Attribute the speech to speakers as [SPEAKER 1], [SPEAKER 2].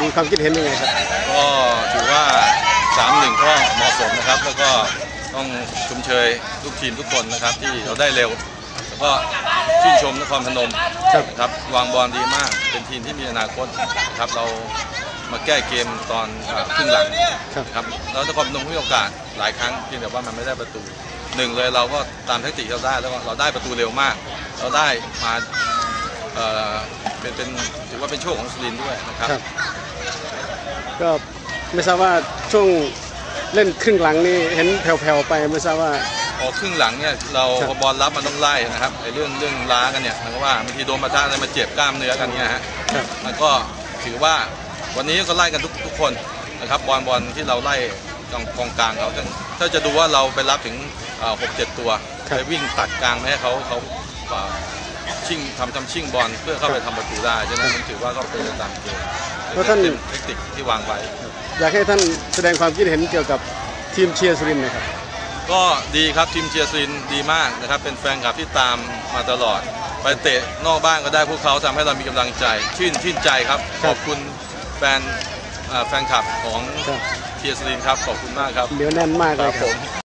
[SPEAKER 1] มีความคิดเห็นยังไงครับ
[SPEAKER 2] ก็ถือว่า3-1ก็เหมาะสมนะครับ แล้วก็ต้องชมเชยทุกทีมทุกคนนะครับ ที่เราได้เร็ว แล้วก็ชื่นชมนครพนม
[SPEAKER 1] ครับ
[SPEAKER 2] นะครับวางบอลดีมาก เป็นทีมที่มีอนาคตนะครับเรามาแก้เกมตอนเอ่อครึ่งหลัง
[SPEAKER 1] ครับ
[SPEAKER 2] นะครับแล้วนครพนมก็มีโอกาสหลายครั้งเพียงแต่ว่ามันไม่ได้ประตูหนึ่งเลยเราก็ตามแทคติกที่เราได้แล้วก็เราได้ประตูเร็วมาก เราได้มาเอ่อเป็นเป็นถือว่าเป็นโชคของสุรินทร์ด้วยนะครับ
[SPEAKER 1] ครับ ก็ไม่ทราบว่าช่วงเล่นครึ่งหลังนี่เห็นแผ่วๆไปไม่ทราบว่า
[SPEAKER 2] พอครึ่งหลังเนี่ยเรา
[SPEAKER 1] ครับ
[SPEAKER 2] พอบอลรับมันต้องไล่นะครับไอ้เรื่องเรื่องล้ากันเนี่ยมันก็ว่าบางทีโดนประทะอะไรมาเจ็บกล้ามเนื้อกันเนี่ยฮะ
[SPEAKER 1] ครับ
[SPEAKER 2] มันก็ถือว่าวันนี้ก็ไล่กันทุกทุกคนนะครับบอลบอลที่เราไล่กองกองกลางเขาถ้าถ้าจะดูว่าเราไปรับถึงหกเจ็ดตัว
[SPEAKER 1] ครับ
[SPEAKER 2] ไปวิ่งตัดกลางไม่ให้เขาเขาเอ่อชิงทำทำชิงบอลเพื่อเข้าไปทำประตูได้ฉะนั้นผมถือว่าก็เป็นไปตามเกม
[SPEAKER 1] แล้วท่าน
[SPEAKER 2] เป็นเทคนิคที่วางไว้
[SPEAKER 1] อยากให้ท่านแสดงความคิดเห็นเกี่ยวกับทีมเชียร์สุรินทร์หนะครับ
[SPEAKER 2] ก็ดีครับทีมเชียร์ซินดีมากนะครับ เป็นแฟนคลับที่ตามมาตลอด ไปเตะนอกบ้านก็ได้พวกเขาทำให้เรามีกำลังใจ ชื่นชื่นใจครับ
[SPEAKER 1] ครั
[SPEAKER 2] ข
[SPEAKER 1] บ
[SPEAKER 2] อบคุณแฟนเอ่อแฟนคลับของ
[SPEAKER 1] ครับ
[SPEAKER 2] เชียร์ซินครับขอบคุณมากครับ
[SPEAKER 1] เหนียวแน่นมาก
[SPEAKER 2] ค
[SPEAKER 1] เล
[SPEAKER 2] รั
[SPEAKER 1] ย
[SPEAKER 2] บ
[SPEAKER 1] ค
[SPEAKER 2] ผ
[SPEAKER 1] รับ
[SPEAKER 2] ม